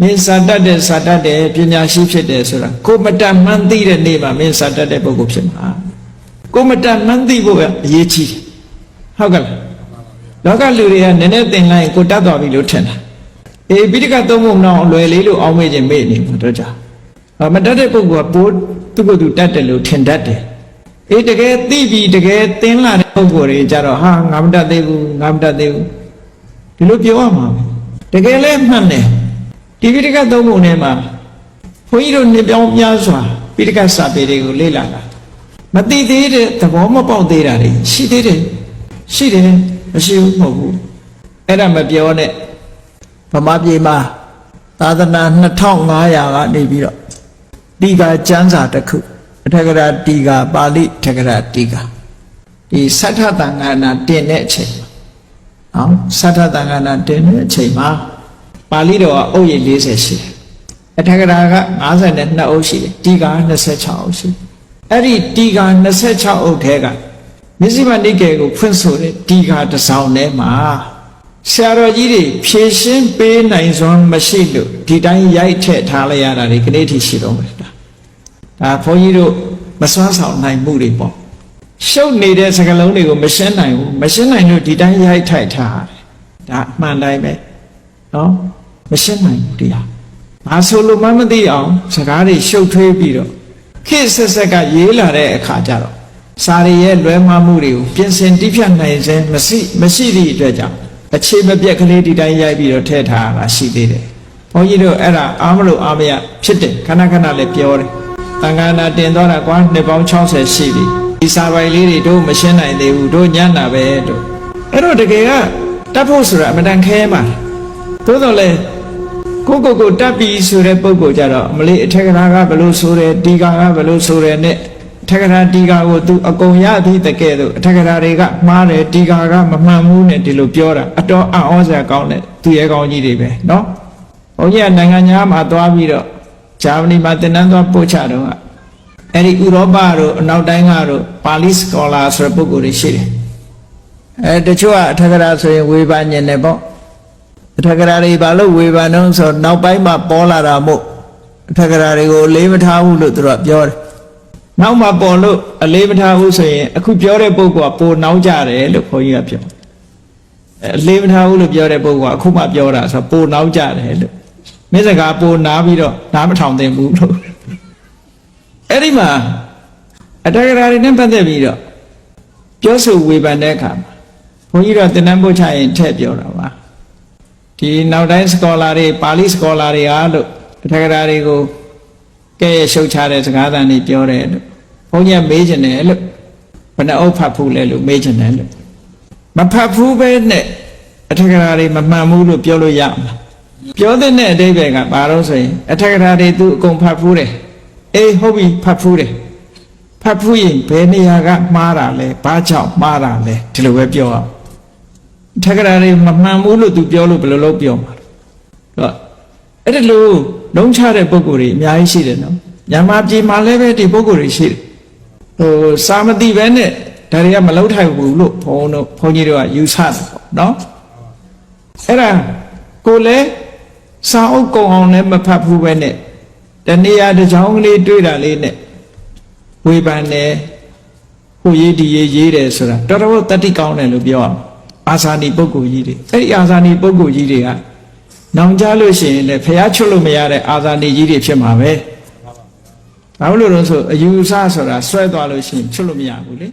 မင်းစာတတ်တယ်စာတတ်တယ်ပညာရှိဖြစ်တယ်ဆိုတာကိုမတတ်မှန်းသိတဲ့နေ့မှာမင်းစာတတ်တဲ့ပုဂ္ဂိုလ်ဖြစ်မှာကိုမတတ်မှန်းသိဖို့ကအရေးကြီးတယ်ဟုတ်ကဲ့လားလောကလူတွေကနည်းနည်းသင်လိုက်ရင်ကိုတတ်သွားပြီလို့ထင်တာအေးပိဋကသုံးဖို့မအောင်အလွယ်လေးလို့အောင်းမေ့ခြင်းမေ့နေမှာတော့ကြာအမတတ်တဲ့ပုဂ္ဂိုလ်ကပိုးသူ့ကိုယ်သူတတ်တယ်လို့ထင်တတ်တယ်အေးတကယ်သိပြီတကယ်သင်လာတဲ့ပုဂ္ဂိုလ်တွေကြတော့ဟာငါမတတ်သေးဘူးငါမတတ်သေးဘူးဒီလိုပြောရမှာပဲတကယ်လဲမှန်တယ် ဒီပိဋကသုံးဖို့ထဲမှာဘုန်းကြီးတို့နှစ်ပြောင်းများစွာပိဋကစာပေတွေကိုလေ့လာတာမသိသေးတဲ့သဘောမပေါက်သေးတာတွေရှိသေးတယ်ရှိတယ်မရှိဘူးမဟုတ်ဘူးအဲ့ဒါမပြောနဲ့ဗမာပြည်မှာသာသနာ2500ကနေပြီးတော့တီကာကျမ်းစာတစ်ခုအထက်ကရာတီကာပါဠိထက်ကရာတီကာဒီသတ္ထတန်ခါနာတင်တဲ့အချိန်မှာနော်သတ္ထတန်ခါနာတင်တဲ့အချိန်မှာ ပါဠိတော်ကအုပ်ရည်40ရှိတယ်အထက်ကရာက52အုပ်ရှိတယ်တီကာ26အုပ်ရှိတယ်အဲ့ဒီတီကာ26အုပ်ထဲကမြစ္စည်းမနိကေကိုဖွင့်ဆိုတဲ့တီကာတစ်စောင်းထဲမှာဆရာတော်ကြီးတွေဖြည့်ရှင်းပေးနိုင်စွမ်းမရှိလို့ဒီတိုင်းရိုက်ထည့်ထားလိုက်ရတာဒီကနေ့ထိရှိတော့မယ်ဒါဒါဘုန်းကြီးတို့မစွမ်းဆောင်နိုင်မှုတွေပေါ့ရှုပ်နေတဲ့စကလုံးတွေကိုမရှင်းနိုင်ဘူးမရှင်းနိုင်လို့ဒီတိုင်းရိုက်ထိုက်ထားတယ်ဒါအမှန်တိုင်းပဲနော် မရှင်းနိုင်ဘူးတရားဘာဆိုလို့မှမသိအောင်စကားတွေရှုပ်ထွေးပြီးတော့ခေတ်ဆက်ဆက်ကရေးလာတဲ့အခါကျတော့စာရီရဲ့လွဲမှားမှုတွေကိုပြင်ဆင်တိဖြတ်နိုင်ခြင်းမရှိမရှိသည့်အတွက်ကြောင့်အခြေမပြက်ကလေးဒီတိုင်းရိုက်ပြီးတော့ထည့်ထားတာရှိသေးတယ်။ဘုန်းကြီးတို့အဲ့ဒါအားမလို့အားမရဖြစ်တယ်ခဏခဏလည်းပြောတယ်။တန်ခါနာတင်သွားတာကွာနှစ်ပေါင်း60ရှိပြီ။ဒီစာပိုင်လေးတွေတို့မရှင်းနိုင်သေးဘူးတို့ညံ့တာပဲတို့။အဲ့တော့တကယ်ကတတ်ဖို့ဆိုတာအမတန်ခဲမှာသို့တော်လည်း ကိုကိုကိုတက်ပြီဆိုတဲ့ပုံကိုကြတော့အမလေးအထက်ကရာကဘလို့ဆိုတယ်ဒီကာကဘလို့ဆိုတယ်နဲ့အထက်ကရာဒီကာကိုသူအကုန်ရသည်တကယ်တော့အထက်ကရာတွေကမှားတယ်ဒီကာကမမှန်ဘူးနဲ့ဒီလိုပြောတာအတော်အံ့ဩစရာကောင်းတဲ့သူရဲကောင်းကြီးတွေပဲเนาะဘုန်းကြီးကနိုင်ငံသားမှာသွားပြီးတော့ဂျာမနီမှာတင်တန်းသွားပို့ချတော့ကအဲ့ဒီဥရောပတို့အနောက်တိုင်းကတို့ပါဠိစကောလာဆိုတဲ့ပုဂ္ဂိုလ်တွေရှိတယ်အဲတချို့ကအထက်ကရာဆိုရင်ဝေဘာညင်တယ်ပေါ့ အထက်ကရာတွေဘာလို့ဝေဘာနှုံးဆိုနောက်ပိုင်းမှာပေါ်လာတာမို့အထက်ကရာတွေကိုအလေးမထားဘူးလို့သူတို့ကပြောတယ်နောက်မှပေါ်လို့အလေးမထားဘူးဆိုရင်အခုပြောတဲ့ပုဂ္ဂိုလ်ကပိုနောက်ကြတယ်လို့ခေါင်းကြီးကပြောအဲအလေးမထားဘူးလို့ပြောတဲ့ပုဂ္ဂိုလ်ကအခုမှပြောတာဆိုပိုနောက်ကြတယ်လို့မင်းစကားပိုနားပြီးတော့နားမထောင်သင့်ဘူးလို့အဲ့ဒီမှာအတက္ကရာတွေနဲ့ပတ်သက်ပြီးတော့ပြောဆိုဝေဖန်တဲ့အခါမှာဘုန်းကြီးတို့တင်နန်းပို့ချရင်ထည့်ပြောတာပါ ဒီနောက်တိုင်းစကောလာတွေပါဠိစကောလာတွေအားလို့အတက္ကရာတွေကိုကဲ့ရဲ့ရှုပ်ချတဲ့စကားသံတွေပြောတယ်လို့ဘုန်းကြီးကမေးချင်တယ်လို့ဘယ်နှအုပ်ဖတ်ဖူးလဲလို့မေးချင်တယ်လို့မဖတ်ဖူးပဲနဲ့အထက်ကရာတွေမမှန်ဘူးလို့ပြောလို့ရမှာပြောတဲ့အဓိပ္ပာယ်ကဘာလို့ဆိုရင်အထက်ကရာတွေသူအကုန်ဖတ်ဖူးတယ်အေးဟုတ်ပြီဖတ်ဖူးတယ်ဖတ်ဖူးရင်ဘယ်နေရာကမှားတာလဲဘာကြောင့်မှားတာလဲဒီလိုပဲပြောအောင်အ ထက်ကရာတွေမမှန်ဘူးလို့သူပြောလို့ဘယ်လိုလုပ်ပြောမှာလဲတော့အဲ့ဒီလိုလုံးချတဲ့ပုံကိုယ်တွေအများကြီးရှိတယ်နော်မြန်မာပြည်မှာလည်းပဲဒီပုံကိုယ်တွေရှိတယ်ဟိုစာမတိပဲနဲ့ဒါတွေကမလောက်ထိုက်ဘူးလို့ဘုန်းတို့ဘုန်းကြီးတို့ကယူဆတယ်ပေါ့နော်အဲ့ဒါကိုလည်းစာအုပ်ကုံအောင်လည်းမဖတ်ဘူးပဲနဲ့တဏှာတစ်ချောင်းကလေးတွေ့တာလေးနဲ့ဝေဖန်တယ်ဟိုရေးဒီရေးရေးတယ်ဆိုတာတော်တော်တတိကောင်းတယ်လို့ပြောအောင် အာဇာနည်ပုဂ္ဂိုလ်ကြီးတွေအဲ့ဒီအာဇာနည်ပုဂ္ဂိုလ်ကြီးတွေကနောင်ကြလို့ရှိရင်လည်းဖျားချွတ်လို့မရတဲ့အာဇာနည်ကြီးတွေဖြစ်မှာပဲဘာလို့လဲဆိုအယူဆဆိုတာဆွဲသွားလို့ရှိရင်ချွတ်လို့မရဘူးလေ